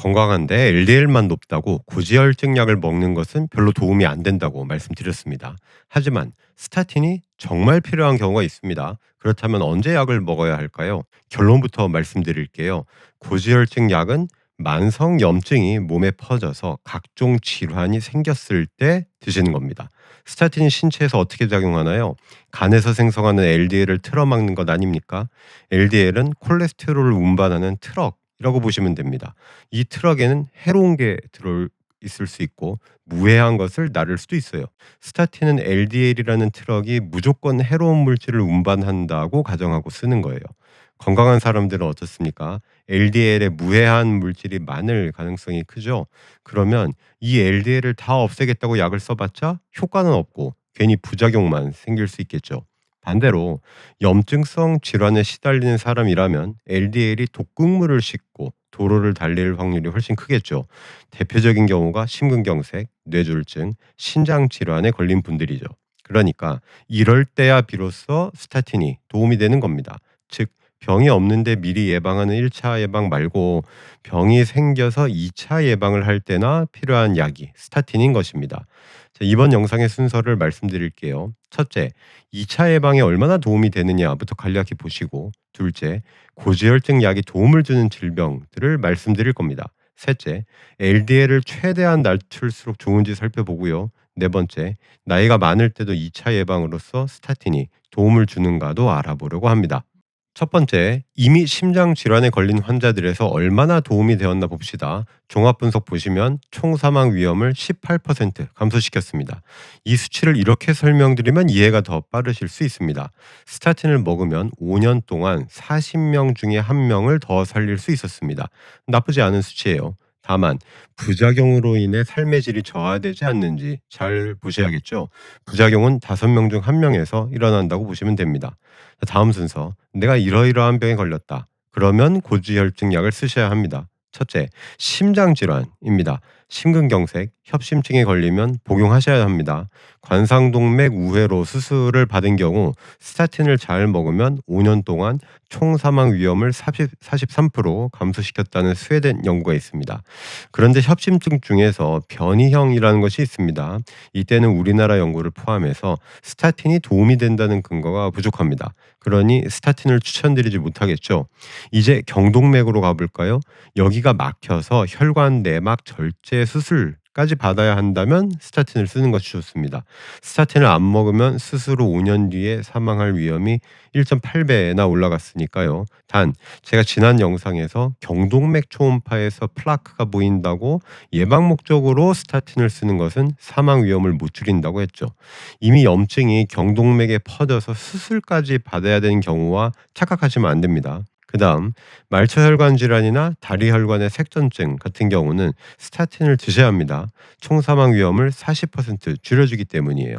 건강한데 LDL만 높다고 고지혈증 약을 먹는 것은 별로 도움이 안 된다고 말씀드렸습니다. 하지만 스타틴이 정말 필요한 경우가 있습니다. 그렇다면 언제 약을 먹어야 할까요? 결론부터 말씀드릴게요. 고지혈증 약은 만성 염증이 몸에 퍼져서 각종 질환이 생겼을 때 드시는 겁니다. 스타틴이 신체에서 어떻게 작용하나요? 간에서 생성하는 LDL을 틀어막는 것 아닙니까? LDL은 콜레스테롤을 운반하는 트럭 이라고 보시면 됩니다. 이 트럭에는 해로운 게 들어 있을 수 있고 무해한 것을 나를 수도 있어요. 스타틴은 LDL이라는 트럭이 무조건 해로운 물질을 운반한다고 가정하고 쓰는 거예요. 건강한 사람들은 어떻습니까? LDL에 무해한 물질이 많을 가능성이 크죠. 그러면 이 LDL을 다 없애겠다고 약을 써봤자 효과는 없고 괜히 부작용만 생길 수 있겠죠. 반대로 염증성 질환에 시달리는 사람이라면 LDL이 독극물을 싣고 도로를 달릴 확률이 훨씬 크겠죠. 대표적인 경우가 심근경색, 뇌졸중, 신장 질환에 걸린 분들이죠. 그러니까 이럴 때야 비로소 스타틴이 도움이 되는 겁니다. 즉 병이 없는데 미리 예방하는 1차 예방 말고 병이 생겨서 2차 예방을 할 때나 필요한 약이 스타틴인 것입니다. 자, 이번 영상의 순서를 말씀드릴게요. 첫째, 2차 예방에 얼마나 도움이 되느냐부터 간략히 보시고, 둘째, 고지혈증 약이 도움을 주는 질병들을 말씀드릴 겁니다. 셋째, LDL을 최대한 낮출수록 좋은지 살펴보고요. 네 번째, 나이가 많을 때도 2차 예방으로서 스타틴이 도움을 주는가도 알아보려고 합니다. 첫 번째, 이미 심장 질환에 걸린 환자들에서 얼마나 도움이 되었나 봅시다. 종합 분석 보시면 총 사망 위험을 18% 감소시켰습니다. 이 수치를 이렇게 설명드리면 이해가 더 빠르실 수 있습니다. 스타틴을 먹으면 5년 동안 40명 중에 1명을 더 살릴 수 있었습니다. 나쁘지 않은 수치예요. 다만 부작용으로 인해 삶의 질이 저하되지 않는지 잘 보셔야겠죠. 부작용은 5명 중 1명에서 일어난다고 보시면 됩니다. 다음 순서. 내가 이러이러한 병에 걸렸다. 그러면 고지혈증 약을 쓰셔야 합니다. 첫째, 심장 질환입니다. 심근경색, 협심증에 걸리면 복용하셔야 합니다. 관상동맥 우회로 수술을 받은 경우 스타틴을 잘 먹으면 5년 동안 총 사망 위험을 40, 43% 감소시켰다는 스웨덴 연구가 있습니다. 그런데 협심증 중에서 변이형이라는 것이 있습니다. 이때는 우리나라 연구를 포함해서 스타틴이 도움이 된다는 근거가 부족합니다. 그러니 스타틴을 추천드리지 못하겠죠. 이제 경동맥으로 가볼까요? 여기가 막혀서 혈관 내막 절제 수술 까지 받아야 한다면 스타틴을 쓰는 것이 좋습니다. 스타틴을 안 먹으면 스스로 5년 뒤에 사망할 위험이 1.8배나 올라갔으니까요. 단 제가 지난 영상에서 경동맥 초음파에서 플라크가 보인다고 예방 목적으로 스타틴을 쓰는 것은 사망 위험을 못 줄인다고 했죠. 이미 염증이 경동맥에 퍼져서 수술까지 받아야 되는 경우와 착각하시면 안 됩니다. 그 다음 말초혈관 질환이나 다리 혈관의 색전증 같은 경우는 스타틴을 드셔야 합니다. 총 사망 위험을 40% 줄여주기 때문이에요.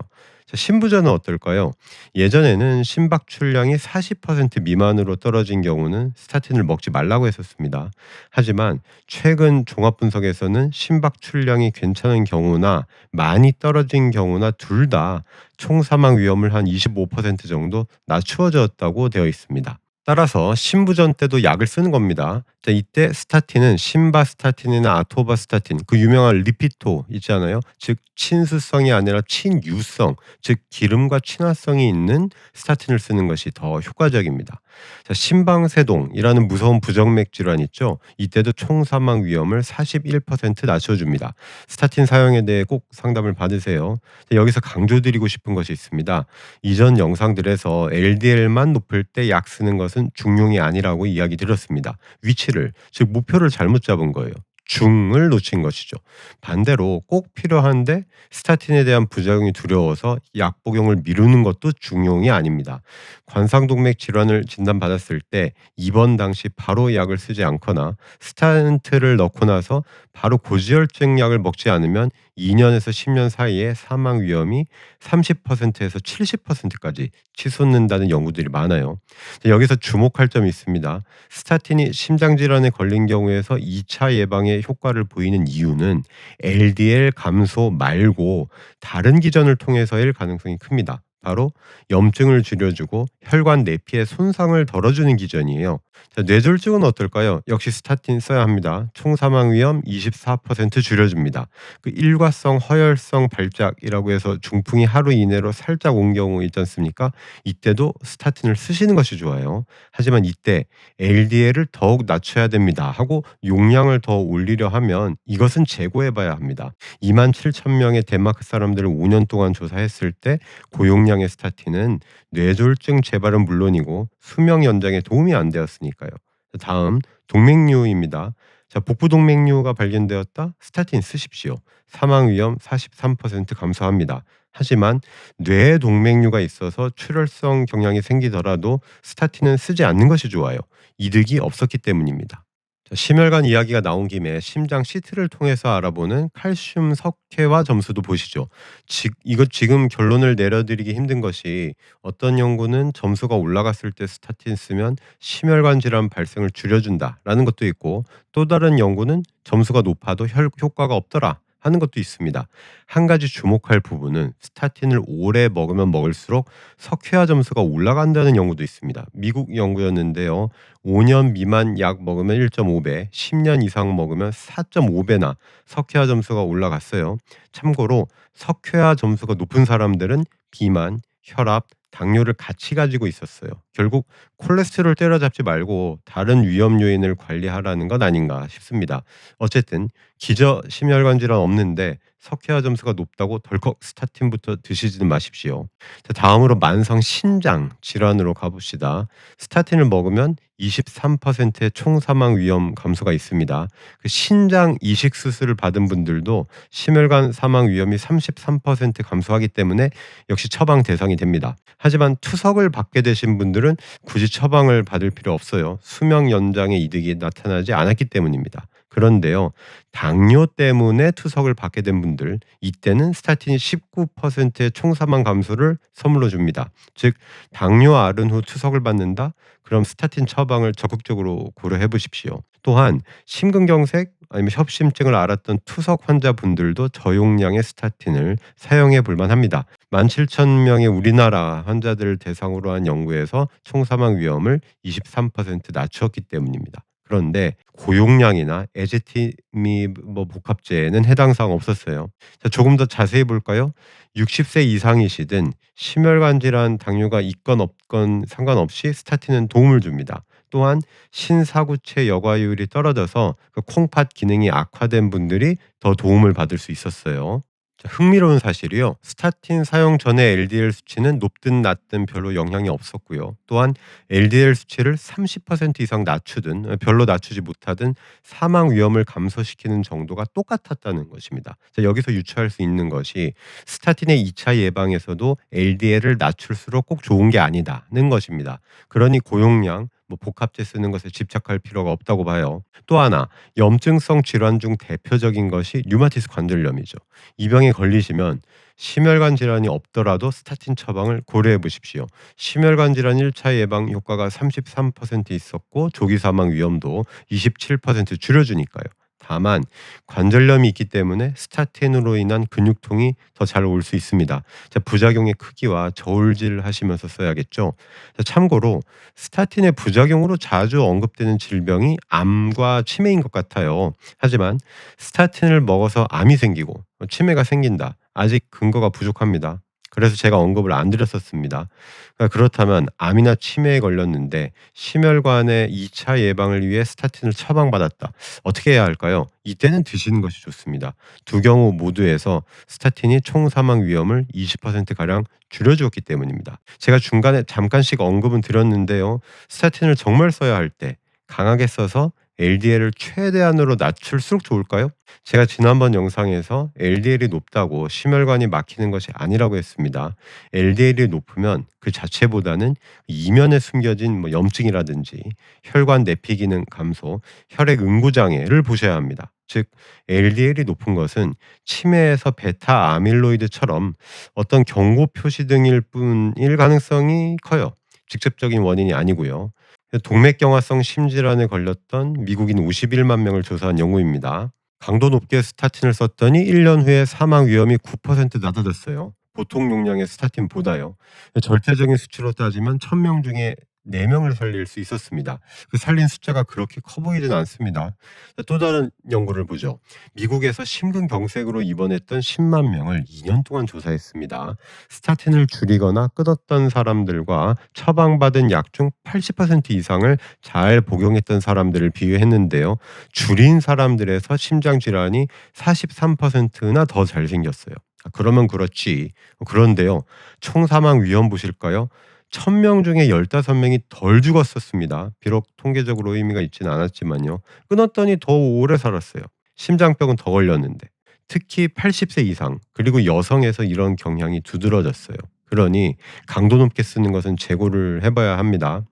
자, 신부전은 어떨까요? 예전에는 심박 출량이 40% 미만으로 떨어진 경우는 스타틴을 먹지 말라고 했었습니다. 하지만 최근 종합 분석에서는 심박 출량이 괜찮은 경우나 많이 떨어진 경우나 둘 다 총 사망 위험을 한 25% 정도 낮추어졌다고 되어 있습니다. 따라서 신부전 때도 약을 쓰는 겁니다. 자, 이때 스타틴은 신바스타틴이나 아토바스타틴, 그 유명한 리피토 있잖아요. 즉 친수성이 아니라 친유성, 즉 기름과 친화성이 있는 스타틴을 쓰는 것이 더 효과적입니다. 자, 심방세동이라는 무서운 부정맥 질환 있죠. 이때도 총 사망 위험을 41% 낮춰줍니다. 스타틴 사용에 대해 꼭 상담을 받으세요. 자, 여기서 강조드리고 싶은 것이 있습니다. 이전 영상들에서 LDL만 높을 때 약 쓰는 것은 중용이 아니라고 이야기 드렸습니다. 위치를 즉 목표를 잘못 잡은 거예요. 중을 놓친 것이죠. 반대로 꼭 필요한데 스타틴에 대한 부작용이 두려워서 약 복용을 미루는 것도 중용이 아닙니다. 관상동맥 질환을 진단받았을 때 입원 당시 바로 약을 쓰지 않거나 스타트를 넣고 나서 바로 고지혈증 약을 먹지 않으면 2년에서 10년 사이에 사망 위험이 30%에서 70%까지 치솟는다는 연구들이 많아요. 여기서 주목할 점이 있습니다. 스타틴이 심장 질환에 걸린 경우에서 2차 예방에 효과를 보이는 이유는 LDL 감소 말고 다른 기전을 통해서일 가능성이 큽니다. 바로 염증을 줄여주고 혈관 내피의 손상을 덜어주는 기전이에요. 자, 뇌졸중은 어떨까요? 역시 스타틴 써야 합니다. 총 사망 위험 24% 줄여줍니다. 그 일과성 허혈성 발작이라고 해서 중풍이 하루 이내로 살짝 온 경우 있지 않습니까? 이때도 스타틴을 쓰시는 것이 좋아요. 하지만 이때 LDL을 더욱 낮춰야 됩니다. 하고 용량을 더 올리려 하면 이것은 재고해 봐야 합니다. 2만 7천 명의 덴마크 사람들을 5년 동안 조사했을 때 고용량 의 스타틴은 뇌졸중 재발은 물론이고 수명 연장에 도움이 안 되었으니까요. 다음 동맥류입니다. 자, 복부 동맥류가 발견되었다. 스타틴 쓰십시오. 사망 위험 43% 감소합니다. 하지만 뇌 동맥류가 있어서 출혈성 경향이 생기더라도 스타틴은 쓰지 않는 것이 좋아요. 이득이 없었기 때문입니다. 자, 심혈관 이야기가 나온 김에 심장 CT를 통해서 알아보는 칼슘 석회화 점수도 보시죠. 지, 이것 지금 결론을 내려드리기 힘든 것이 어떤 연구는 점수가 올라갔을 때 스타틴 쓰면 심혈관 질환 발생을 줄여준다라는 것도 있고 또 다른 연구는 점수가 높아도 혈, 효과가 없더라. 하는 것도 있습니다. 한 가지 주목할 부분은 스타틴을 오래 먹으면 먹을수록 석회화 점수가 올라간다는 연구도 있습니다. 미국 연구였는데요. 5년 미만 약 먹으면 1.5배, 10년 이상 먹으면 4.5배나 석회화 점수가 올라갔어요. 참고로 석회화 점수가 높은 사람들은 비만, 혈압, 당뇨를 같이 가지고 있었어요. 결국 콜레스테롤 때려잡지 말고 다른 위험 요인을 관리하라는 것 아닌가 싶습니다. 어쨌든 기저 심혈관 질환 없는데 석회화 점수가 높다고 덜컥 스타틴부터 드시지는 마십시오. 자, 다음으로 만성 신장 질환으로 가봅시다. 스타틴을 먹으면 23%의 총 사망 위험 감소가 있습니다. 그 신장 이식 수술을 받은 분들도 심혈관 사망 위험이 33% 감소하기 때문에 역시 처방 대상이 됩니다. 하지만 투석을 받게 되신 분들은 굳이 처방을 받을 필요 없어요. 수명 연장의 이득이 나타나지 않았기 때문입니다. 그런데요, 당뇨 때문에 투석을 받게 된 분들, 이때는 스타틴이 19%의 총 사망 감소를 선물로 줍니다. 즉, 당뇨 앓은 후 투석을 받는다? 그럼 스타틴 처방을 적극적으로 고려해 보십시오. 또한 심근경색 아니면 협심증을 앓았던 투석 환자분들도 저용량의 스타틴을 사용해 볼 만 합니다. 17,000명의 우리나라 환자들을 대상으로 한 연구에서 총 사망 위험을 23% 낮추었기 때문입니다. 그런데 고용량이나 에제티미 뭐 복합제에는 해당 사항 없었어요. 자, 조금 더 자세히 볼까요? 60세 이상이시든 심혈관 질환 당뇨가 있건 없건 상관없이 스타틴은 도움을 줍니다. 또한 신사구체 여과율이 떨어져서 그 콩팥 기능이 악화된 분들이 더 도움을 받을 수 있었어요. 흥미로운 사실이요. 스타틴 사용 전에 LDL 수치는 높든 낮든 별로 영향이 없었고요. 또한 LDL 수치를 30% 이상 낮추든 별로 낮추지 못하든 사망 위험을 감소시키는 정도가 똑같았다는 것입니다. 자, 여기서 유추할 수 있는 것이 스타틴의 2차 예방에서도 LDL을 낮출수록 꼭 좋은 게 아니다는 것입니다. 그러니 고용량 뭐 복합제 쓰는 것에 집착할 필요가 없다고 봐요. 또 하나 염증성 질환 중 대표적인 것이 류마티스 관절염이죠. 이 병에 걸리시면 심혈관 질환이 없더라도 스타틴 처방을 고려해 보십시오. 심혈관 질환 1차 예방 효과가 33% 있었고 조기 사망 위험도 27% 줄여주니까요. 다만 관절염이 있기 때문에 스타틴으로 인한 근육통이 더 잘 올 수 있습니다. 자, 부작용의 크기와 저울질 하시면서 써야겠죠. 자, 참고로 스타틴의 부작용으로 자주 언급되는 질병이 암과 치매인 것 같아요. 하지만 스타틴을 먹어서 암이 생기고 치매가 생긴다. 아직 근거가 부족합니다. 그래서 제가 언급을 안 드렸었습니다. 그러니까 그렇다면 암이나 치매에 걸렸는데 심혈관의 2차 예방을 위해 스타틴을 처방받았다. 어떻게 해야 할까요? 이때는 드시는 것이 좋습니다. 두 경우 모두에서 스타틴이 총 사망 위험을 20%가량 줄여주었기 때문입니다. 제가 중간에 잠깐씩 언급은 드렸는데요. 스타틴을 정말 써야 할 때 강하게 써서 LDL을 최대한으로 낮출수록 좋을까요? 제가 지난번 영상에서 LDL이 높다고 심혈관이 막히는 것이 아니라고 했습니다. LDL이 높으면 그 자체보다는 이면에 숨겨진 뭐 염증이라든지 혈관 내피 기능 감소, 혈액 응고 장애를 보셔야 합니다. 즉 LDL이 높은 것은 치매에서 베타 아밀로이드처럼 어떤 경고 표시 등일 뿐일 가능성이 커요. 직접적인 원인이 아니고요. 동맥경화성 심질환에 걸렸던 미국인 51만 명을 조사한 연구입니다. 강도 높게 스타틴을 썼더니 1년 후에 사망 위험이 9% 낮아졌어요. 보통 용량의 스타틴보다요. 절대적인 수치로 따지면 1000명 중에 4명을 살릴 수 있었습니다. 그 살린 숫자가 그렇게 커 보이진 않습니다. 자, 또 다른 연구를 보죠. 미국에서 심근경색으로 입원했던 10만 명을 2년 동안 조사했습니다. 스타틴을 줄이거나 끊었던 사람들과 처방받은 약 중 80% 이상을 잘 복용했던 사람들을 비교했는데요. 줄인 사람들에서 심장 질환이 43%나 더 잘 생겼어요. 아, 그러면 그렇지. 그런데요. 총 사망 위험 보실까요? 1000명 중에 15명이 덜 죽었었습니다. 비록 통계적으로 의미가 있지는 않았지만요. 끊었더니 더 오래 살았어요. 심장병은 더 걸렸는데. 특히 80세 이상 그리고 여성에서 이런 경향이 두드러졌어요. 그러니 강도 높게 쓰는 것은 재고를 해봐야 합니다.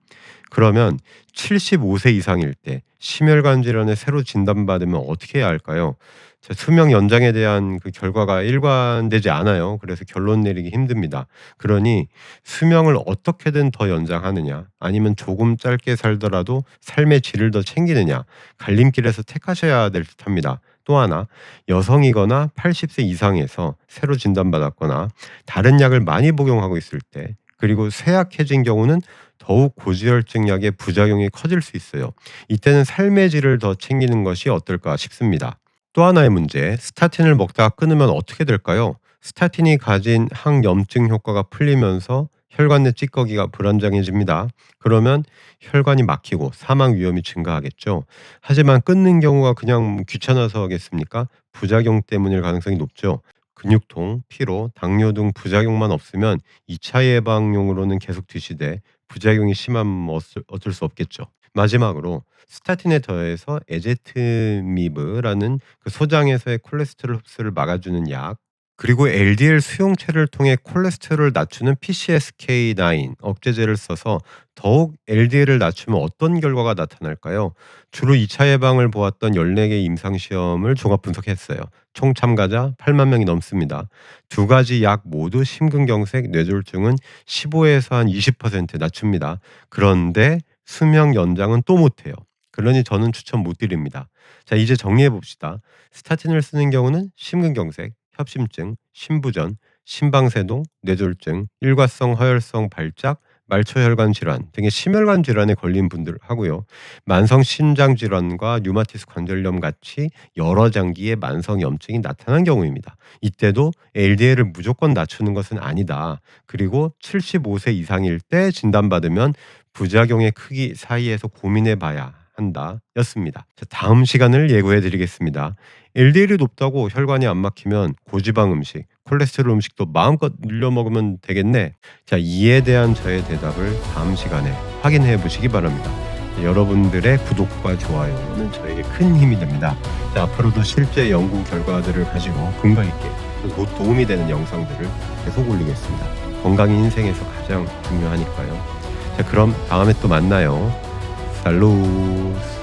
그러면 75세 이상일 때 심혈관 질환에 새로 진단받으면 어떻게 해야 할까요? 자, 수명 연장에 대한 그 결과가 일관되지 않아요. 그래서 결론 내리기 힘듭니다. 그러니 수명을 어떻게든 더 연장하느냐, 아니면 조금 짧게 살더라도 삶의 질을 더 챙기느냐, 갈림길에서 택하셔야 될 듯합니다. 또 하나, 여성이거나 80세 이상에서 새로 진단받았거나 다른 약을 많이 복용하고 있을 때, 그리고 쇠약해진 경우는 더욱 고지혈증 약의 부작용이 커질 수 있어요. 이때는 삶의 질을 더 챙기는 것이 어떨까 싶습니다. 또 하나의 문제, 스타틴을 먹다가 끊으면 어떻게 될까요? 스타틴이 가진 항염증 효과가 풀리면서 혈관 내 찌꺼기가 불안정해집니다. 그러면 혈관이 막히고 사망 위험이 증가하겠죠. 하지만 끊는 경우가 그냥 귀찮아서겠습니까? 부작용 때문일 가능성이 높죠. 근육통, 피로, 당뇨 등 부작용만 없으면 2차 예방용으로는 계속 드시되 부작용이 심하면 어쩔 수 없겠죠. 마지막으로 스타틴에 더해서 에제트미브라는 그 소장에서의 콜레스테롤 흡수를 막아주는 약 그리고 LDL 수용체를 통해 콜레스테롤을 낮추는 PCSK9 억제제를 써서 더욱 LDL을 낮추면 어떤 결과가 나타날까요? 주로 2차 예방을 보았던 14개 임상시험을 종합 분석했어요. 총 참가자 8만 명이 넘습니다. 두 가지 약 모두 심근경색, 뇌졸중은 15에서 한 20% 낮춥니다. 그런데 수명 연장은 또 못해요. 그러니 저는 추천 못 드립니다. 자, 이제 정리해 봅시다. 스타틴을 쓰는 경우는 심근경색, 협심증, 심부전, 심방세동, 뇌졸중, 일과성 허혈성 발작, 말초혈관 질환 등의 심혈관 질환에 걸린 분들 하고요. 만성 신장 질환과 류마티스 관절염 같이 여러 장기의 만성 염증이 나타난 경우입니다. 이때도 LDL을 무조건 낮추는 것은 아니다. 그리고 75세 이상일 때 진단받으면 부작용의 크기 사이에서 고민해 봐야 한다. 였습니다. 자, 다음 시간을 예고해 드리겠습니다. LDL이 높다고 혈관이 안 막히면 고지방 음식, 콜레스테롤 음식도 마음껏 늘려 먹으면 되겠네. 자, 이에 대한 저의 대답을 다음 시간에 확인해 보시기 바랍니다. 여러분들의 구독과 좋아요는 저에게 큰 힘이 됩니다. 자, 앞으로도 실제 연구 결과들을 가지고 근거 있게 또 도움이 되는 영상들을 계속 올리겠습니다. 건강이 인생에서 가장 중요하니까요. 자, 그럼 다음에 또 만나요. 살로스.